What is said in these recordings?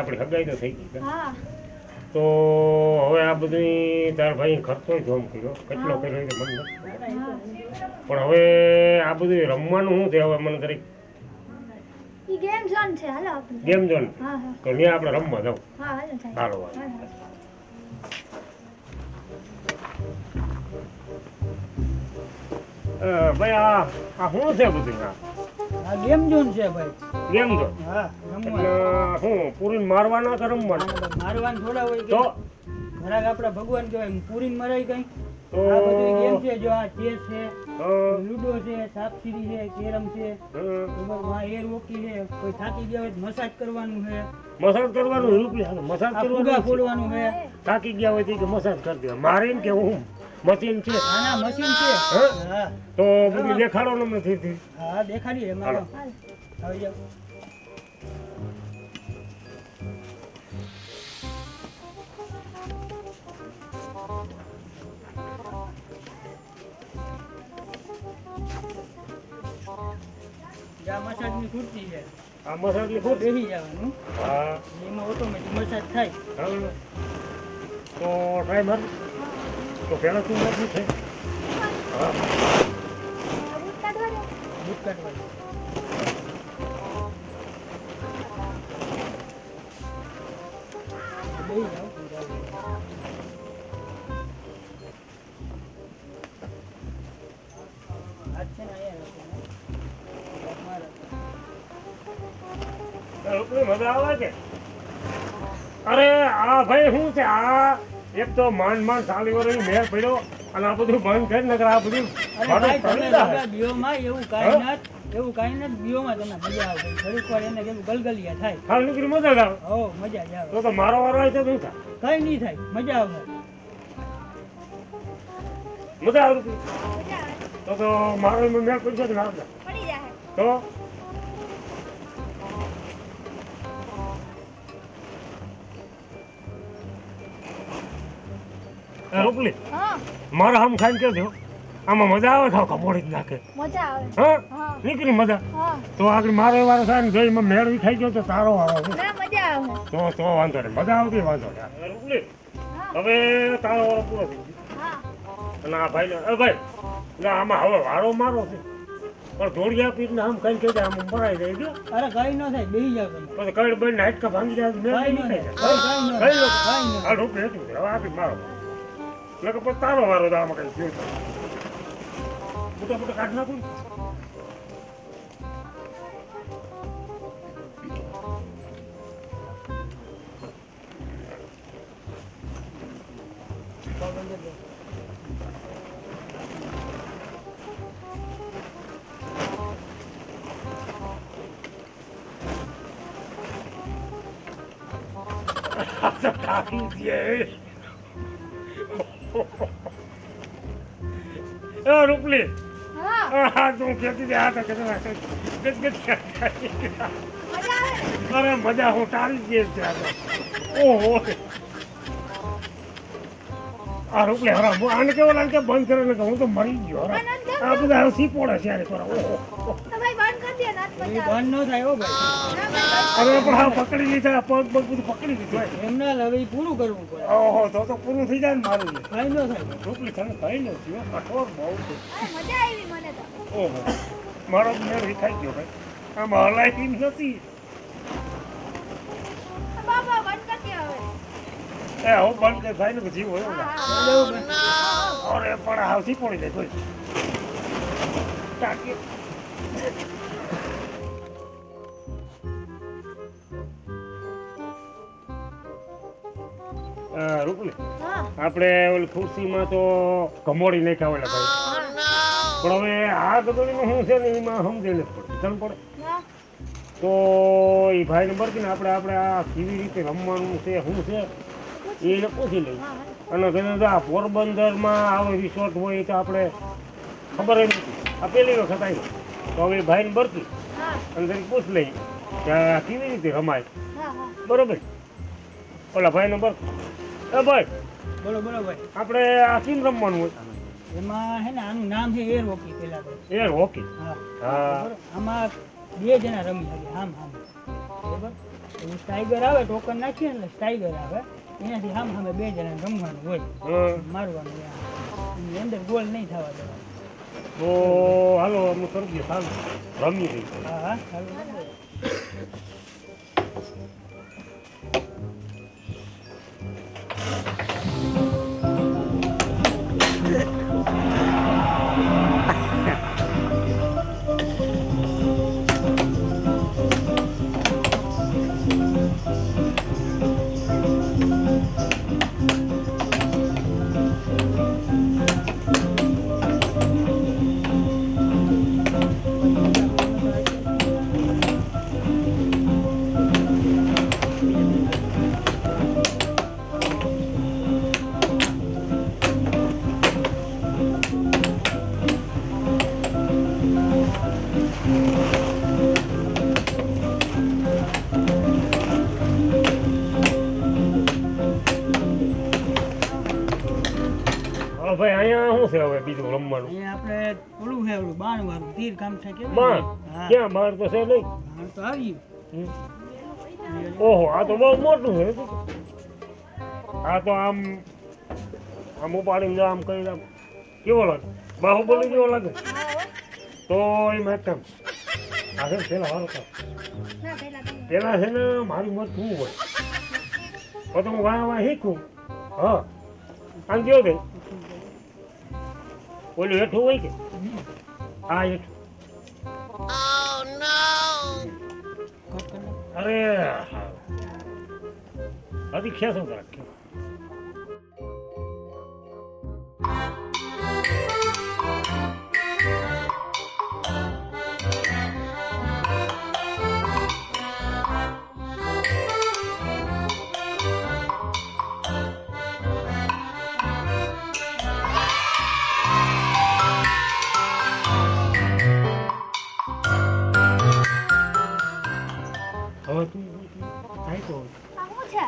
આપણી હગાઈ તો થઈ ગઈ તો હવે આ બધી તાર ભાઈ ખર્ચો જોમ કર્યો. કેટલો કર્યો એ મને પણ હવે આ બધું રમવાનું શું છે હવે મને તરીક ગેમ ઝોન છે. હાલો આપણે. ગેમ ઝોન તો ત્યાં આપણે રમવા જાવ. હા હાલો ભાઈ આ આ શું છે બધું આ આ ગેમ ઝોન છે ભાઈ. ગેમ ઝોન હા રમવા. શું પૂરી મારવાના કે રમવાના. મારવાન થોડા હોય તો? કે ઘરાક આપણા ભગવાન કહેવાય પૂરી મરાય કઈ? તો? આ બધું ગેમ છે જો આ ચેસ છે લુડો છે સાપસીડી છે કેરમ છે આ એર હોકી છે કોઈ થાકી ગયા હોય મસાજ કરવાનું છે. મસાજ કરવાનું રૂપિયા મસાજ કરવાનું ફોડવાનું છે. થાકી ગયા હોય તો મસાજ કરી દે. મારે કે હું? મશીન છે. આના મશીન છે. હા? તો બધી દેખાડો ને નથી હા દેખાડીએ એમાં. આવી જ્યાં મસાજની ખુરશી છે. આ મસાજની ખુદ બેસી જવાનું. હા. એમાં ઓટોમેટિક મસાજ થાય. તો ટ્રાય માર તો પહેલા તું નથી છે હા આ બૂટ કાઢવા દે. બૂટ કાઢવાનું અરે આ ભાઈ શું છે આ એક તો માંડ માંડ સાલી વર્ષની મેળ પડ્યો અને આ બધું બંધ કરી નકર આ બધું બીઓમાં એવું કાંઈ ના એવું કાંઈ નથી બીઓમાં તમને મજા આવે થોડીક વાર એને કેવું ગલગલિયા થાય. ખાલી નીકળી મજા આવે. હો મજા જ આવે. તો તો મારો વારો આવે તો શું થાય. કઈ નહીં થાય મજા આવે. મજા આવે. તો તો મારો મેં? પડી જાય તો? રૂપલી હા. મારા આમ ખાઈને કેજો આમાં મજા આવે ખાવ કપોડી જ નાખે? મજા આવે. હા? નીકળી મજા. તો આગળ મારો વારો થાય ને જો મેળવી ખાઈ ગયો તો તારો વારો છે. ના મજા આવે. તો તો વાંધો નહીં. મજા આવતી વાંધો નહીં. રૂપલી હવે તારો વારો પૂરો થઈ ગયો. ના ભાઈ અરે ભાઈ ના આમાં હવે વારો મારો છે. પણ ધોળિયા પીઠને આમ ખાઈને કહેજે આમ મરાઈ જાય જો. અરે કઈ ન થાય બેહી જાવ પણ પછી કઈ બન નાટકા ભાંગી જાય મેં કઈ ન થાય. કઈ કઈ ન થાય. કઈ ન આ રૂપિયા એટલું હવે આપી મારો. એટલે પછી તારો વારો તો આમાં કઈ થયું તો. મોટા મોટા કાઢ નાખું ને. આ તો કાઢી દે. એ રૂપલી. હા. તું કહેતી દે હતો, ગજ ગજ. અરે મજા હું તારી જ છે આ તો. ઓહો. આ રૂપલી હરા હું આને કેવો લાગે કે બંધ કરે એટલે હું તો મરી ગયો હરા આ બધા સીપોડે છે. ઓહો. ન થાય હવે પણ હા પકડી લીધા પગ પગ બધું પકડી લીધું. એમને હવે ઈ પૂરું કરવું પડે. ઓહો તો તો પૂરું થઈ જાય ને મારું. લે. ન થાય. રૂપલી તને કઈ નથી હો, કઠોર બહુ છે. મજા આવી મને તો. ઓહો મારો મેળ વિખાઈ ગયો ભાઈ. આમાં એમ નથી. બાબા બંધ કરી હવે. એ હું બંધ કે થાય ને પછી હોય ને. અરે પણ આવતી પડી જાય કોઈ ટાંકી. રૂપલી. આપણે ઓલી ખુરશીમાં તો કમોડી નાખ્યા હોય ભાઈ. પણ હવે આ ગદડીનું શું છે ને એમાં સમજે ને પડતું. તને પડે? તો એ ભાઈને બરકીને આપણે આપણે આ કેવી રીતે રમવાનું છે શું છે એ એને પૂછી લઈએ. અને કીધું આ પોરબંદરમાં આવો રિસોર્ટ હોય તો આપણે ખબર જ નથી. આ પહેલી વખત આવી. તો હવે ભાઈને બરકી અને તેને પૂછ લઈ કે આ કેવી રીતે રમાય. બરોબર? ઓલા ભાઈ નંબર એ ભાઈ બોલો બોલો ભાઈ. આપણે આ કેમ રમવાનું હોય? એમાં હે ને આનું નામ છે એર હોકી પેલા તો. એર હોકી હા. હા. આમાં બે જણા રમી શકે આમ આમ બરાબર? એવું સ્ટાઈગર આવે ટોકન નાખીએ એટલે સ્ટાઈગર આવે. એનાથી આમ સામે બે જણા રમવાનું હોય. મારવાનું હોય અંદર ગોલ નહીં થવા દેવાનું તો હાલો હું દઈએ સારું. રમી રહી હા હા ભાઈ અહીંયા શું છે હવે બીજું રમવાનું? એ આપણે ઓલું છે ઓલું બાણ વાળું તીર કામ છે કે બાણ? ક્યાં બાણ તો છે નહીં? બાણ તો આવ્યું ઓહો આ તો બહુ મોટું છે. આ તો આમ આમ ઉપાડીને જો આમ કરી આમ કેવો લાગે? બાહુબલી જેવો લાગે? તો એમાં એક કામ આ છે ને પેલા વાળો કામ પેલા છે ને મારી મત શું હોય. તો હું વાહ વાહ શીખું. હા. આમ કેવો છે? ઓલું હેઠું હોય કે હા હેઠું કટ કરી નાખો. અરે હજી ખેંચો જરાક હવે તું થાય તો. શું છે?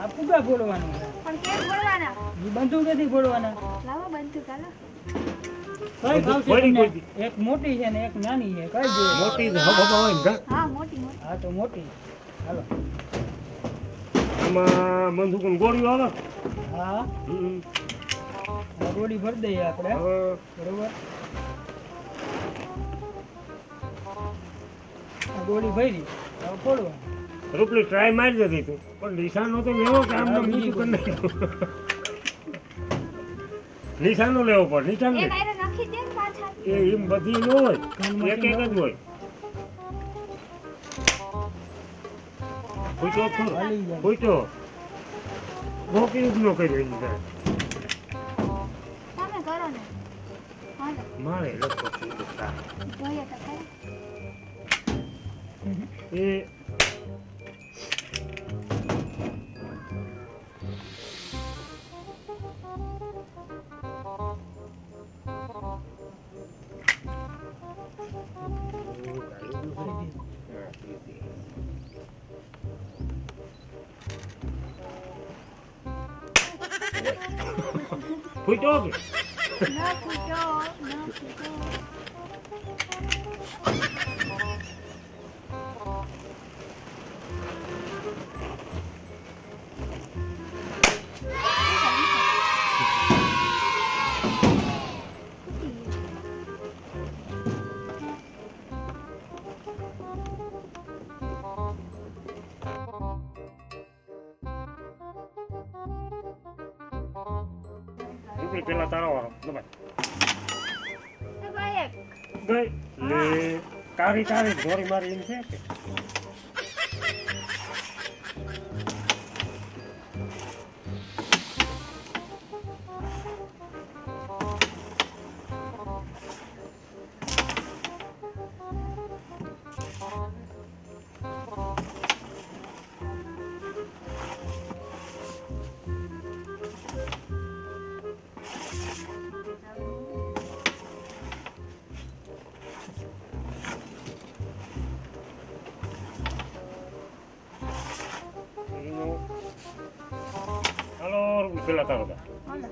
આ ફુગા ફોડવાનું. પણ કેમ બોલવાના બંદૂકેથી ફોડવાના. લાવો બંધુ ચાલો. કઈ ભાવ છે ફોડી તમને? કોઈ એક મોટી છે ને એક નાની છે કઈ જોઈએ? મોટી હબ હબ હોય ને હા મોટી મોટી. હા તો મોટી. હાલો. એમાં બંદૂકની ગોળીઓ આવે. હા. હમ. આ ભરી દઈએ આપણે. બરોબર? ગોળી ભરી. રૂપલી ટ્રાય મારી જતી તું. પણ નિશાનો તો લેવો કે આમ બીજું કરી નાખ્યું નિશાનો લેવો પડે નિશાન લે એ એમ બધી ન હોય. એક એક જ હોય. પૂછો પૂછો. જ ન કર્યો એની મારે. જોઈએ તો ખરા એ પૂછો કે ન ફૂટો ન ફૂટો રૂપલી પેલા તારો વાળો દબાય ગઈ લે તારી તારી ધોરી મારી એમ છે કે હાલો રૂપલી પેલા તારો દા હાલો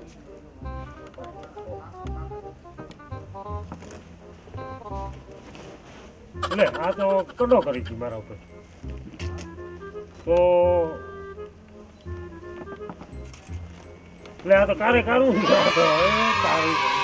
લે આ તો કડો કરી છે મારા ઉપર તો એટલે આ તો કારે કારું છે આ તો હવે કારું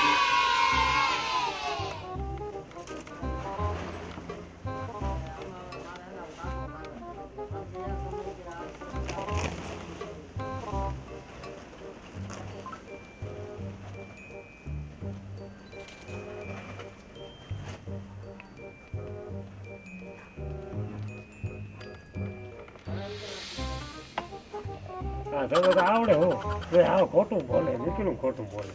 આવડે હો. એ આ ખોટું બોલે નીકળું ખોટું બોલે.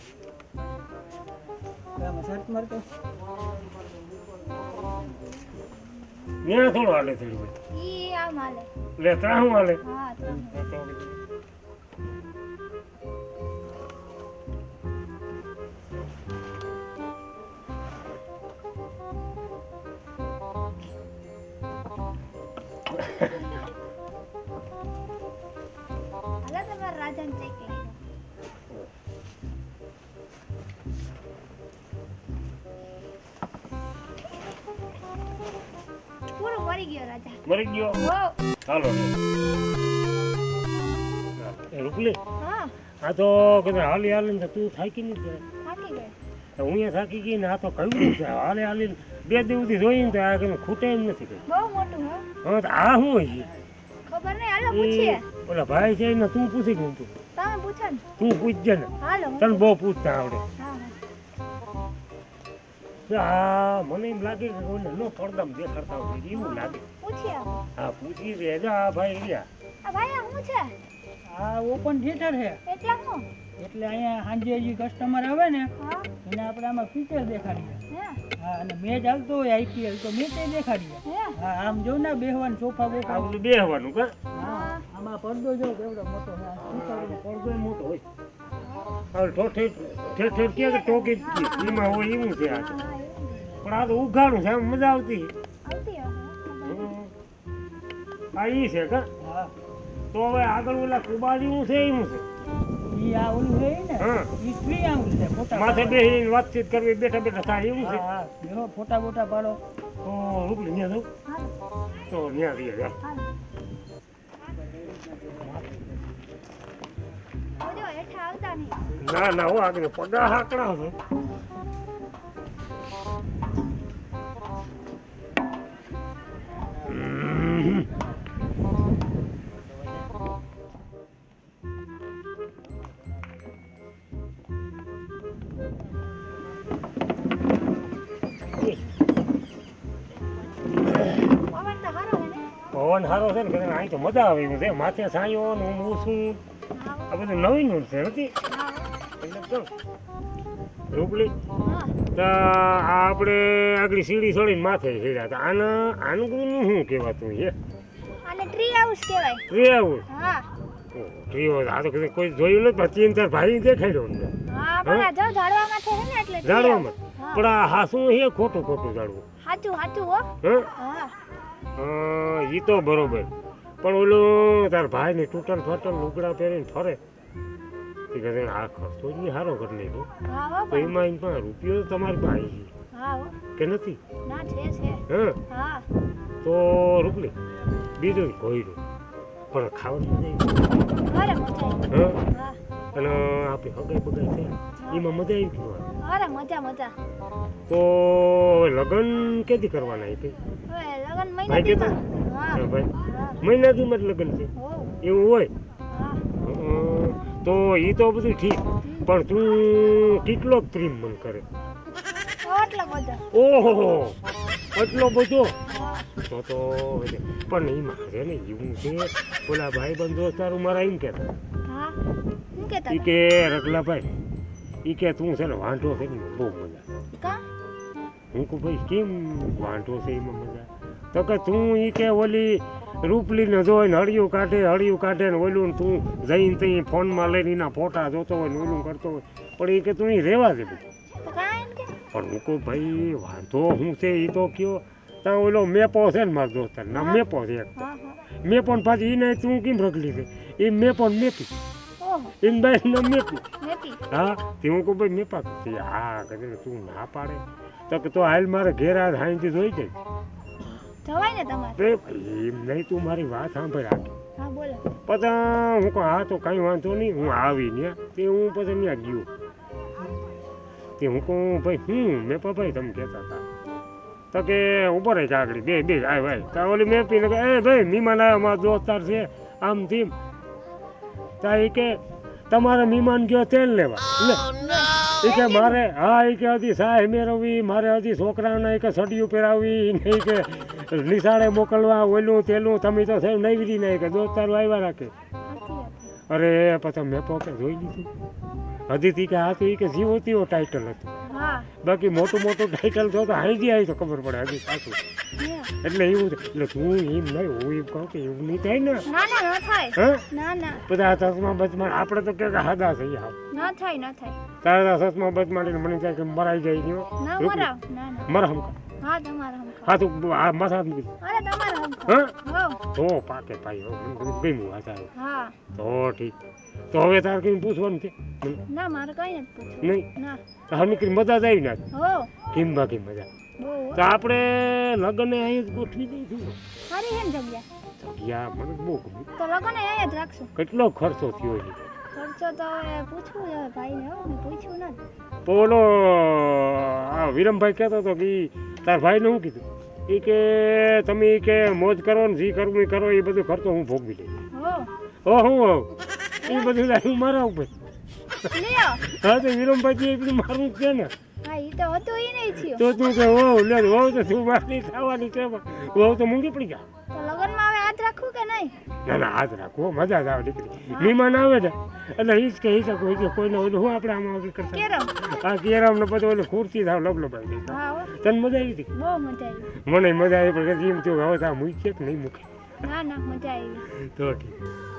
ત્યાં થોડું હાલે થોડું હોય. ઈ આમ હાલે. લે ત્રાહું હાલે. હા ત્રણ મરી ગયો રાજા. મરી ગયો? ચાલો રૂપલી હા. આ તો કદાચ હાલી હાલી ને તું થાકી નહીં થાકી ગઈ. હું અહીંયા થાકી ગઈ ને આ તો કયું છે. હાલે હાલી બે દિવસથી જોઈને તો આ કઈ ખૂટે એમ નથી કઈ. બહુ મોટું હા. તો આ શું હોય છે ખબર નહીં. હાલો પૂછીએ. ઓલા ભાઈ છે ને તું પૂછી ગયું તું. તમે પૂછો ને. તું પૂછજે ને. હાલો તને બહુ પૂછતા આવડે. હા મને એમ લાગે કે ઓલે નો પડદામ દેખાડતા હોય એવું લાગે. પૂછીએ. હા પૂછી રે જા ભાઈ રહ્યા આ ભાઈ હું છે? આ ઓપન થિયેટર છે. એટલા અહીંયા સાંજે જે કસ્ટમર આવે ને એને આપણે આમાં ફીચર દેખાડીએ. હા? અને મેચ આવતો હોય આઈપીએલ તો મેચ દેખાડીએ. હા? આમ જો ને બેહવાનું સોફા બોફા. બેહવાનું કા? હા આમાં પડદો જો કેવડો મોટો. પડદો મોટો હોય. હવે ઠોઠે ઠેર ઠેર કે કે ટોકી એમાં હોય એવું છે આ પણ આ તો ઉઘાડું છે આમ મજા આવતી. આ ઈ છે કા? તો હવે આગળ ઓલા કુબાજી હું છે એવું છે. ઈ આ ઓલું રહે ને? ઈ ફ્રી આંગળ છે ફોટા માથે બેસીને વાતચીત કરવી બેઠા બેઠા થાય એવું છે. હા ફોટા બોટા પાડો. તો રૂપલી ન્યા જાઉં તો ન્યા જઈએ જા. ના ના હું આગળ પગા હાકડા પવન સારો છે ને કે અહીં તો મજા આવે એવું છે. માથે સાયો ને હું શું આ બધું નવીન છે નથી? એટલે રૂપલી તો આ આપણે આગળ સીડી ચડીને માથે સીડ્યા હતા. આને આનું શું કહેવાતું છે? આને ટ્રી હાઉસ કહેવાય. ટ્રી હાઉસ હા. ટ્રી આ તો કોઈ જોયું નથી તીન ચાર ભાઈ દેખાડ્યો અમને. હા પણ આ જો ઝાડવામાં છે ને એટલે જાણવામાં હા. પણ આ હાસું છે ખોટું ખોટું ઝાડવું. સાચું સાચું હા. એ તો બરોબર. પણ ઓલું તાર ભાઈ ને તૂટલ ફટલ લુગડા પહેરીને ફરે. એ કહે આ ખર્ચો જ નહીં સારો કરી લીધો તો એમાં એમ પણ રૂપિયો તમારી ભાઈ છે. કે નથી? હા? તો રૂપલી બીજું કોઈનું પણ ખાવાનું મજા અરે મજા આવી આવી હા? હા. અને આપણે હગાઈ બગાઈ થઈ એમાં મજા આવી ગઈ અરે મજા મજા. તો હવે લગ્ન કેથી કરવાના એ ભાઈ હવે લગન મહિના ભાઈ હા. હા ભાઈ. મહિના દીમાં જ લગ્ન છે? એવું હોય? તો એ તો બધું ઠીક. પણ તું કેટલો પ્રેમ મન કરે? આટલા બધા. ઓહો એટલો બધો? તો તો પણ એમાં મારે ને એવું છે ઓલા ભાઈ બંધ તારું મારા એમ કહેતા. હા. શું કહેતા ઈ ઈ કે તું છે ને વાંઢો છે ને બહુ મજા. હું કહું ભાઈ કેમ વાંઢો છે એમાં મજા? તો કે તું એ કે ઓલી રૂપલીને જોઈને હળિયું કાઢે હળિયું કાઢે ને ઓલું ને તું જઈને ત્યાં ફોનમાં લઈને એના ફોટા જોતો હોય ને ઓલું કરતો હોય. પણ એ કે તું એ રહેવા દે પણ હું કહું ભાઈ વાંધો હું છે એ તો કયો? ત્યાં ઓલો મેપો છે ને મારો દોસ્તાર ના મેપો છે એક મેપો ને પાછી એને તું કેમ રખલી છે? એ મેપો ને મેપી. ઓહો એને બાઈ મેપી. મેપી? હા તે હું કહું ભાઈ મેપા તે હા કદી તું ના પાડે. તો કે તો હાલ મારે ઘેર આ હાઈથી જોઈ જાય જવાય ને તમારે? એમ નહીં તું મારી વાત સાંભળ આખી હા બોલો. પછી હું કહું હા તો કાંઈ વાંધો નહીં હું આવી ને તે હું પછી ત્યાં ગયો. તે હું કહું ભાઈ હું મેં ભાઈ તમે કહેતા હતા. તો કે ઉપર જ આગળ બે બે આય ભાઈ તો ઓલી મેં પીને એ ભાઈ મીમાન આવ્યા મારા દોસ્તાર છે આમ તેમ. તા એ કે તમારે મહેમાન ગયો તેલ લેવા. એ કે મારે, હા એ કે હજી સાહેબ મેળવવી, મારે હજી છોકરાને કે સડિયું પહેરાવી નહીં કે નિશાળે મોકલવા, ઓલું, તેલું, તમે તો સાહેબ નહીં વિધી નહીં કે દોસ્તારો આવ્યા રાખે. અરે પછી મેં પોકે જોઈ લીધું. હજી તી કે હા તો એ કે જીવો તેવો ટાઇટલ હતું. બાકી મોટું મોટું ટાઇટલ થયો તો હારી આવી તો ખબર પડે હજી સાચું એટલે એવું. એટલે તું એમ નહીં હું એમ કહું કે એવું નહીં થાય ને. બધા ચશ્મા બચમાં આપણે તો કે હાદા થઈ આવ ન થાય ન થાય. તારા ચશ્મા બચમાં મને થાય કે મરાઈ જાય ગયો. ના હા તમારા હા તું આ મૂકી દે. અરે તમારા હા? તો પાકે ભાઈ મને ગમ્યું આ તારું હા. તો ઠીક. તો હવે તારે કઈ પૂછવાનું છે? ના મારે કઈ નથી પૂછવું નહીં? ના. તો હા નીકળી મજા જ આવી ના હો. કેમ બાકી મજા. તો આપણે લગ્ન અહીં જ ગોઠવી દઈશું. સારી હે જગ્યા? જગ્યા મને બહુ ગમ્યું તો લગન અહીંયા જ રાખશું. કેટલો ખર્ચો થયો છે ખર્ચો તો હવે પૂછવું હવે ભાઈને હો મેં પૂછ્યું નથી. તો આ વિરમભાઈ કહેતો હતો કે તાર ભાઈને શું કીધું? એ કે તમે કે મોજ કરો ને જે કરવું એ કરો એ બધું ખર્ચો હું ભોગવી લઈ હો. ઓ હું હો એ બધું હું મારા ઉપર. હા તો વિરમભાઈ એ બધું મારું કે ને. તો તો કે લે તો તું મારી થવાની છે હોવ તો મૂંગી પડી જા તો લગનમાં હવે હાથ રાખવું કે નહીં? ના ના હાથ રાખો મજા જ આવે દીકરી. મહેમાન આવે ને એટલે ઈ જ કે ઈ કોઈ કે કોઈને ઓલું હું આપણે આમાં આગળ કરતા? આ કેરામ ને પછી ઓલી ખુરશી થાવ દઈ હા તને મજા આવી હતી? મજા આવી. મને મજા આવી પણ એમ થયું કે હવે તો મૂકી કે નહીં મૂકે? ના ના મજા આવી. તો ઠીક.